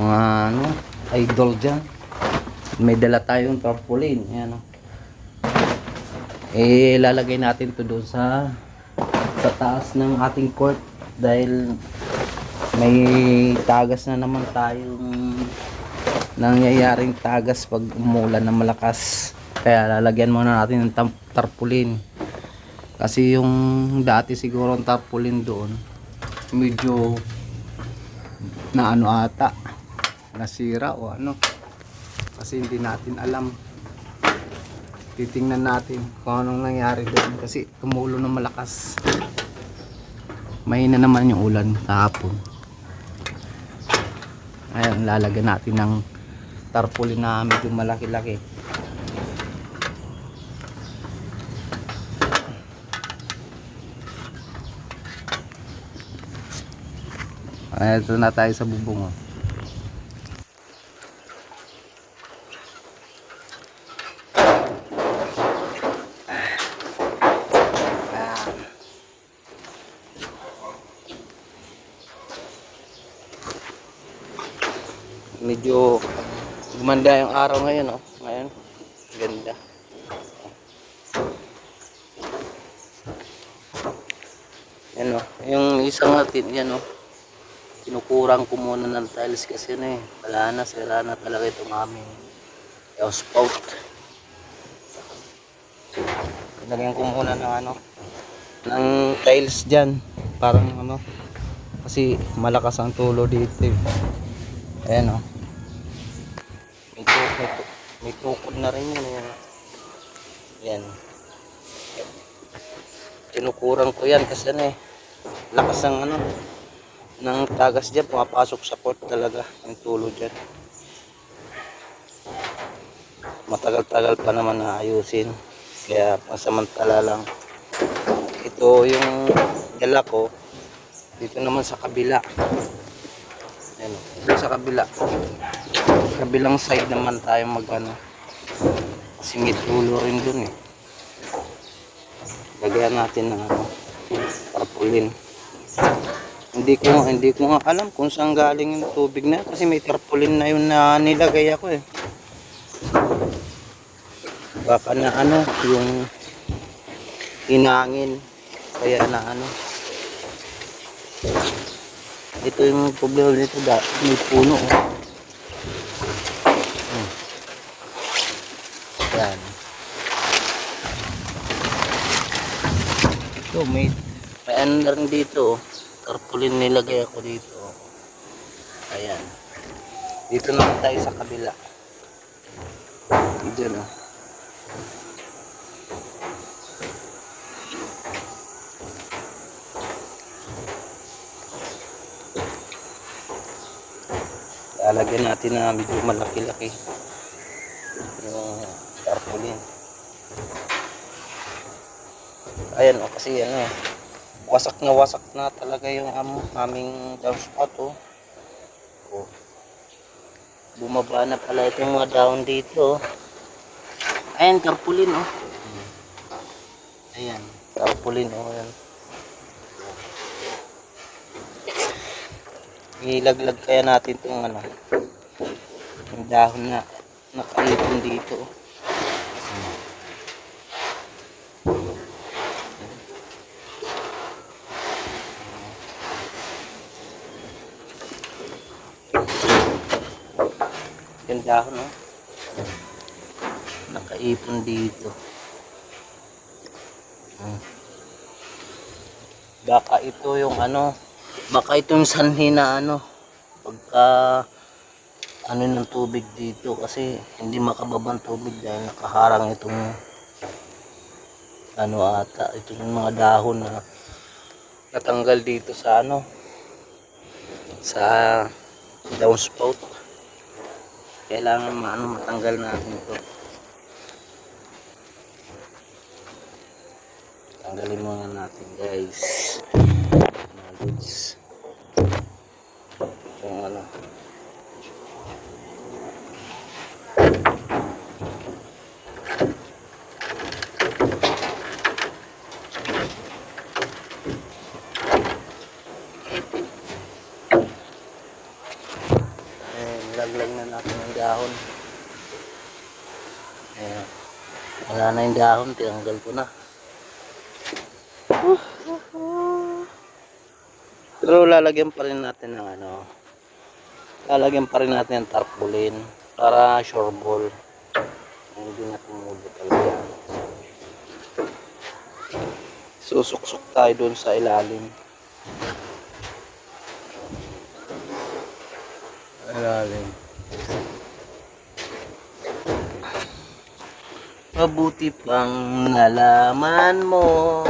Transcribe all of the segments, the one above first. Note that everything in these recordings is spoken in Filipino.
mga ano, idol dyan. May dala tayong tarpaulin. Ayan o. Eh, lalagay natin to doon sa sa taas ng ating court dahil may tagas na naman tayong nangyayaring tagas pag umulan na malakas. Kaya lalagyan muna natin ng tarpaulin. Kasi yung dati siguro ang tarpaulin doon medyo na ano ata nasira o ano. Kasi hindi natin alam. Titingnan natin kung anong nangyari doon. Kasi tumulo ng malakas. Mahina naman yung ulan kahapon. Ayan lalagyan natin ng tarpaulin na medyo malaki-laki. Ayan ito na tayo sa bubong oh. medyo gumanda yung araw ngayon oh. Ngayon, ganda. Yan oh, yung isang natin yan oh. Kinukurang ko muna ng tiles kasi na eh. Wala na, sira na talaga itong aming house spout. Pinagyan ko muna ng ano, ng tiles dyan. Parang ano, kasi malakas ang tulo dito eh. Ayan o. May, tu- may, tu- may tukod na rin yun. Ayan. Ayan. Tinukurang ko yan kasi ano eh. Lakas ng ano. ng tagas dyan. Pumapasok sa port talaga. Yung tulo dyan. Matagal-tagal pa naman na ayusin. Kaya pasamantala lang. Ito yung dala ko. Dito naman sa kabila. Ayan, dito sa kabila. Kabilang side naman tayo mag ano. Kasi may tulo rin dun eh. Lagyan natin ng ano, tarpaulin. Hindi ko hindi ko nga alam kung saan galing yung tubig na kasi may tarpaulin na yun na nilagay ako eh. Baka na ano, yung hinangin. Kaya na ano. Ito yung problema nito, da, may puno. Oh. Ito, may, may ano dito. Oh. Tarpaulin nilagay ako dito. oh. Ayan. Dito naman tayo sa kabila. Diyan oh. lalagyan natin na medyo malaki-laki yung tarpaulin ayan o kasi ano wasak na wasak na talaga yung am, aming downspout o oh. bumaba na pala itong mga dahon dito oh. ayan tarpaulin o ayan tarpaulin o ayan ilaglag kaya natin itong ano yung dahon na nakaipon dito yung dahon no? Nakaipon dito. Hmm. baka ito yung ano baka itong sanhi na ano pagka ano ng tubig dito kasi hindi makababang tubig dahil nakaharang itong ano ata itong mga dahon na natanggal dito sa ano sa downspout kailangan maano matanggal natin ito. Tanggalin muna natin guys. Mga goods yung ano Eh, Nilaglag na natin yung dahon. Ayan. Wala na yung dahon, tinanggal ko na. Pero lalagyan pa rin natin ng ano, lalagyan pa rin natin ng tarpaulin para sure ball. Hindi na tumulo talaga. Susuksok tayo doon sa ilalim. Ilalim. Mabuti pang nalaman mo.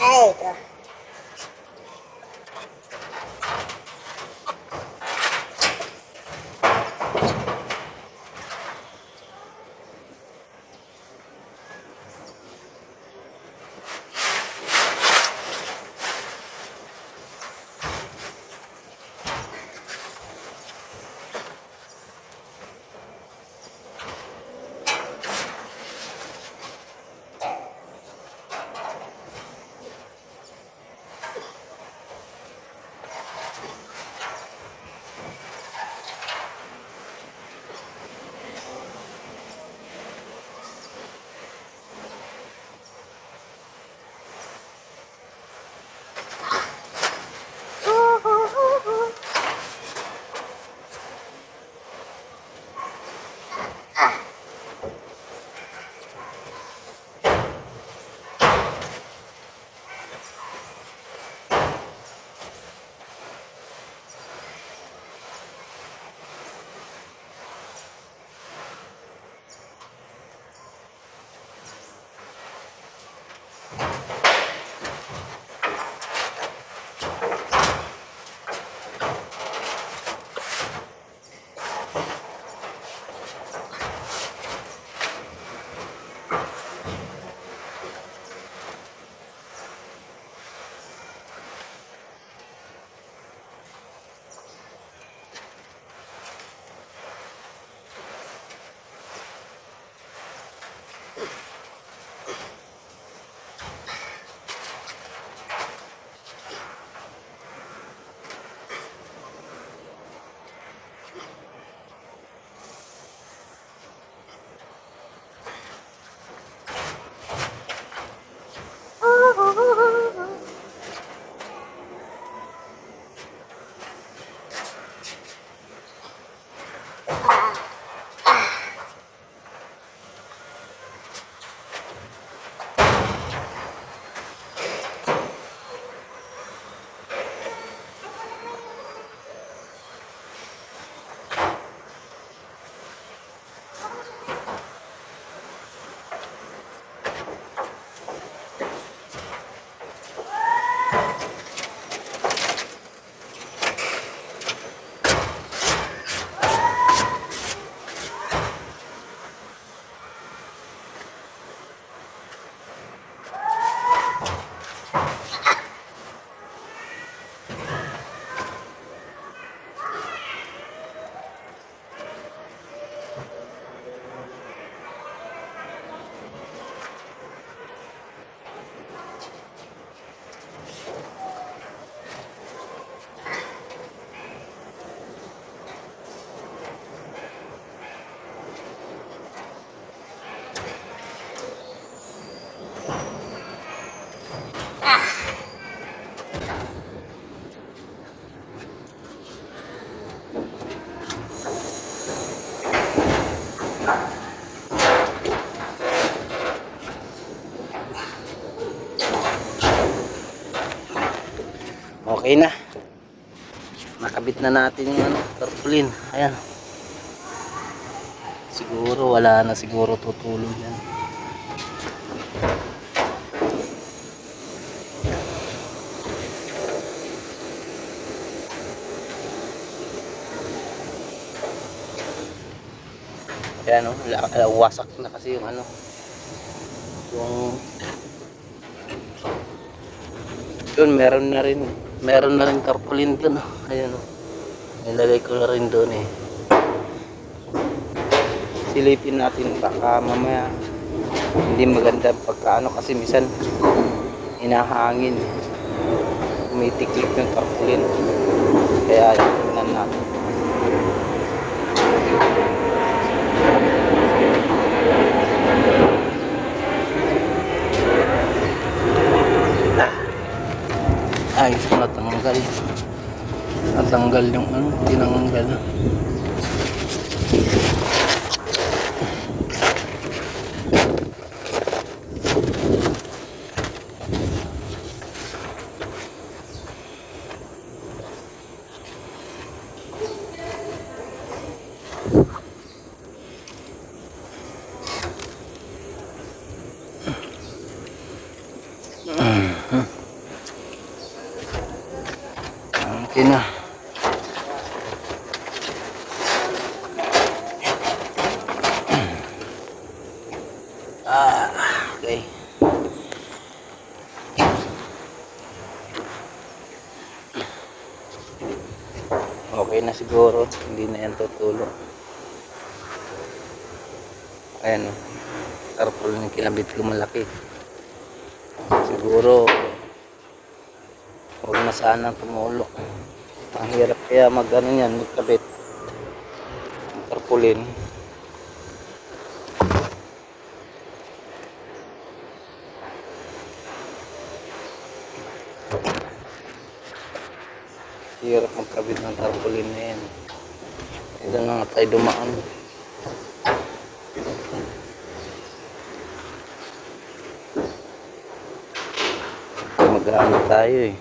Ay, ito. Okay na. Nakabit na natin yung ano, tarpaulin. Ayan. Siguro wala na siguro tutulog yan. Kaya no, la- la- wasak na kasi yung ano, yung yun, meron na rin, meron na rin tarpaulin dun. oh. Ayan o. Nilagay ko na rin doon eh. Silipin natin baka mamaya hindi maganda pagka ano kasi misan inahangin. Umitiklik yung tarpaulin. Kaya tingnan natin. Ay, natanggal. Natanggal yung ano, tinanggal. Okay na. Ah, okay. Okay na siguro. Hindi na yan tutulo. Ayan. Tarpaulin yung kinabit ko. Siguro huwag na sana tumulo. Ang hirap kaya mag ano yan, magkabit. Tarpaulin. Hirap magkabit ng tarpaulin na yan. Ito na nga tayo dumaan. Mag-ano tayo eh.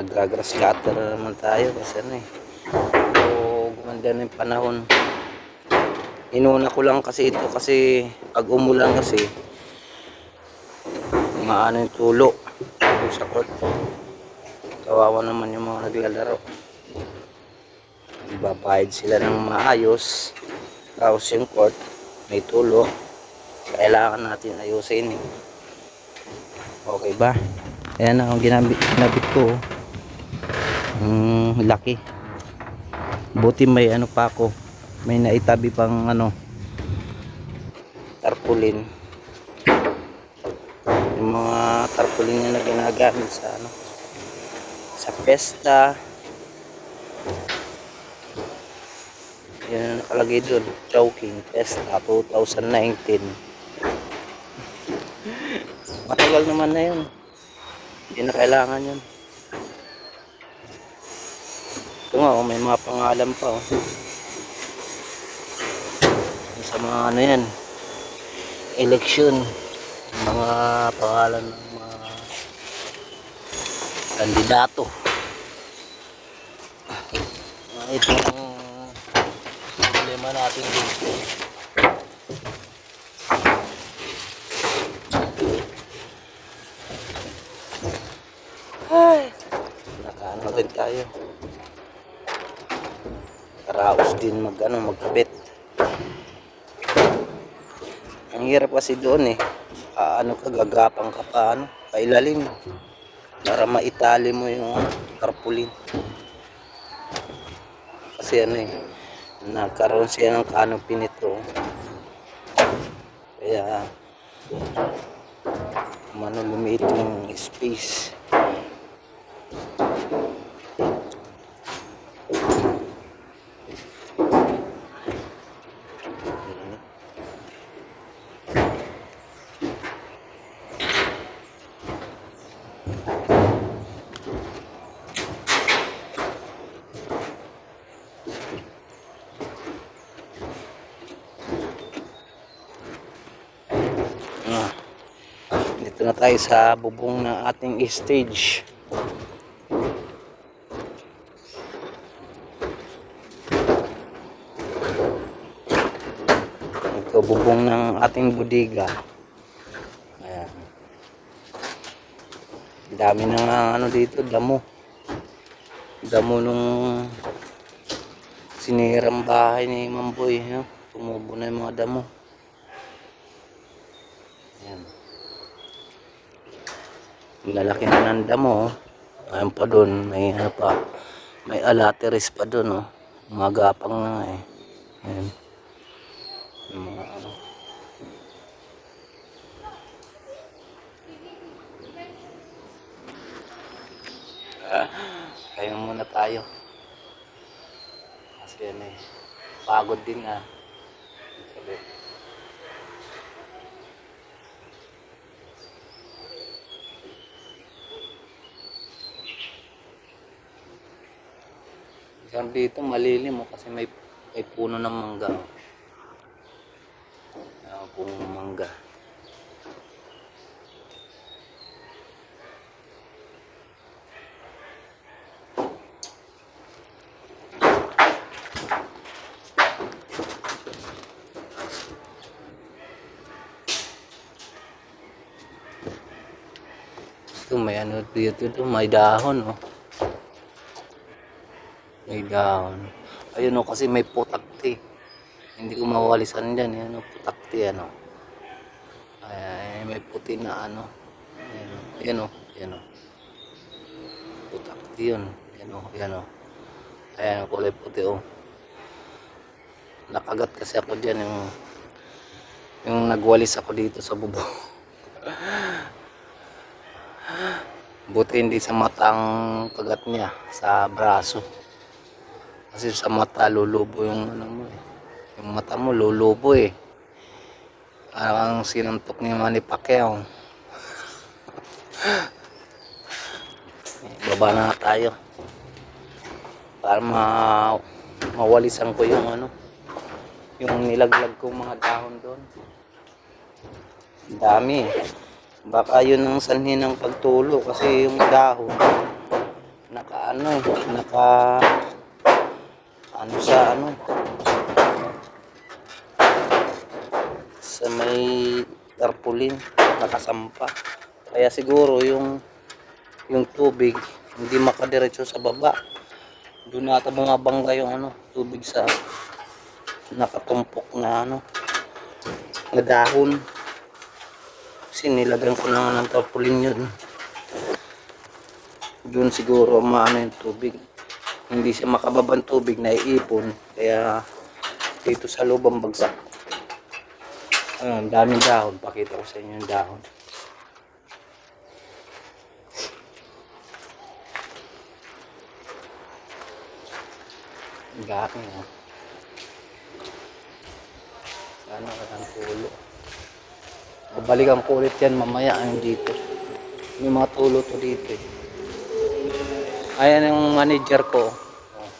Nag-grass cutter na naman tayo kasi ano eh. So, gumanda na yung panahon. Inuna ko lang kasi ito kasi pag umulan kasi maano yung tulo yung sa court. Kawawa naman yung mga naglalaro. Ibabayad sila ng maayos. Tapos yung court may tulo. Kailangan natin ayusin. Okay ba? Ayan ang ginamit, ginabit ko. Ang laki. Buti may ano pa ako. May naitabi pang ano tarpaulin. Yung mga tarpaulin na ginagamit sa ano sa pesta. Yan ang nakalagay doon. Choking Pesta 2019. Matagal naman na yun. Hindi na kailangan yun. Ito nga, oh, may mga pangalan pa. Oh. Sa mga ano yan, election, mga pangalan ng mga kandidato. Ah, Ito ang problema natin dito. Ay, nakaano rin tayo. Karaos din mag ano, magkabit. Ang hirap kasi doon eh. Ah, ano ka, gagapang ka pa, ano, kailalim. Para maitali mo yung tarpaulin. Kasi ano eh, nagkaroon siya ng canopy nito. Kaya, mano lumiit yung space. Tayo sa bubong ng ating stage. Ito bubong ng ating budiga. Ayan. Dami nga ano dito, damo. Damo nung sinirang bahay ni Mamboy. No? Tumubo na yung mga damo. Ayan. Ang Lalaki na ng damo. oh. Ayan pa doon. May ano pa. May alateris pa doon. Oh. Magapang na eh. Ayan. Yung mga ano. Ah, kaya muna tayo. Kasi ano eh. Pagod din nga. Diyan dito malilim oh, kasi may, may puno ng mangga. Ayan, puno ng mangga. Ito may ano dito, ito, may dahon oh. Dahon. Ayun oh, kasi may putakti. Hindi ko mawalisan dyan. Yan oh, putakti ano. Ay, may puti na ano. Ayan oh, ayan ayan oh. Putakti yun. Ayan oh, ayan oh. Ayan, kulay puti oh. Nakagat kasi ako dyan yung yung nagwalis ako dito sa bubo. Buti hindi sa matang kagat niya, sa braso. Kasi sa mata lulubo yung ano mo eh. Yung mata mo lulubo eh. Parang sinuntok ni Manny Pacquiao. Baba na tayo. Para ma mawalisan ko yung ano yung nilaglag kong mga dahon doon. Dami eh. Baka yun ang sanhi ng pagtulo kasi yung dahon naka ano eh, naka ano sa ano? Sa may tarpaulin nakasampa. Kaya siguro yung yung tubig hindi makadiretso sa baba. Doon nata bumabangga yung ano tubig sa nakatumpok na ano na dahon. Kasi nilagyan ko na ng tarpaulin yun. Doon siguro maano yung tubig hindi siya makababang tubig na iipon kaya dito sa loob ang bagsak ayun daming dahon pakita ko sa inyo yung dahon Gaki oh. Sana walang tulo. Babalikan ko ulit yan mamaya ang dito. May mga tulo to dito eh. Ayan yung manager ko. Oh.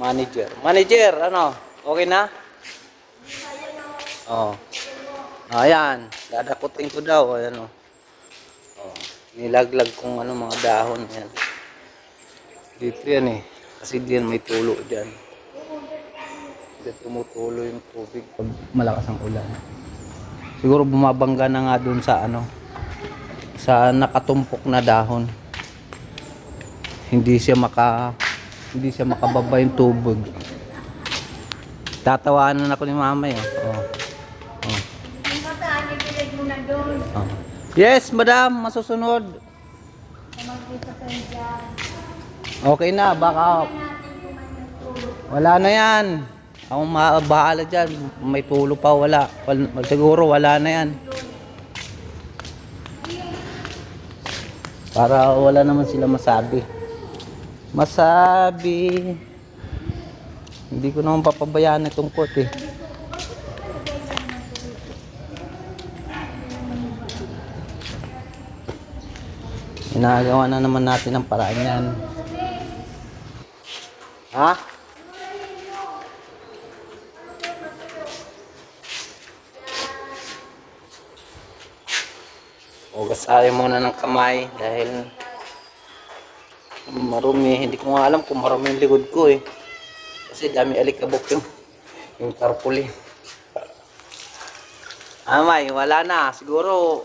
Manager. Manager, ano? Okay na? Oh. Ayan. Dadaputin ko daw. Ayan oh. oh. Nilaglag kong ano, mga dahon. Ayan. Dito yan eh. Kasi diyan may tulo dyan. Diyan tumutulo yung tubig. Pag malakas ang ulan. Siguro bumabangga na nga dun sa ano. Sa nakatumpok na dahon hindi siya maka hindi siya makababa yung tubig. Tatawanan ako ni mama eh. Oh. Oh. Oh. Yes, madam, masusunod. Okay na, baka wala na yan. Ako ma- bahala dyan. May tulo pa, wala. Wal- siguro wala na yan. Para wala naman sila masabi. Masabi. Hindi ko naman papabayaan itong court eh. Ginagawa na naman natin ang paraan yan. Ha? O Basahin muna ng kamay dahil marumi. Hindi ko nga alam kung marumi yung likod ko eh. Kasi dami alikabok yung yung tarpuli. Amay, wala na. Siguro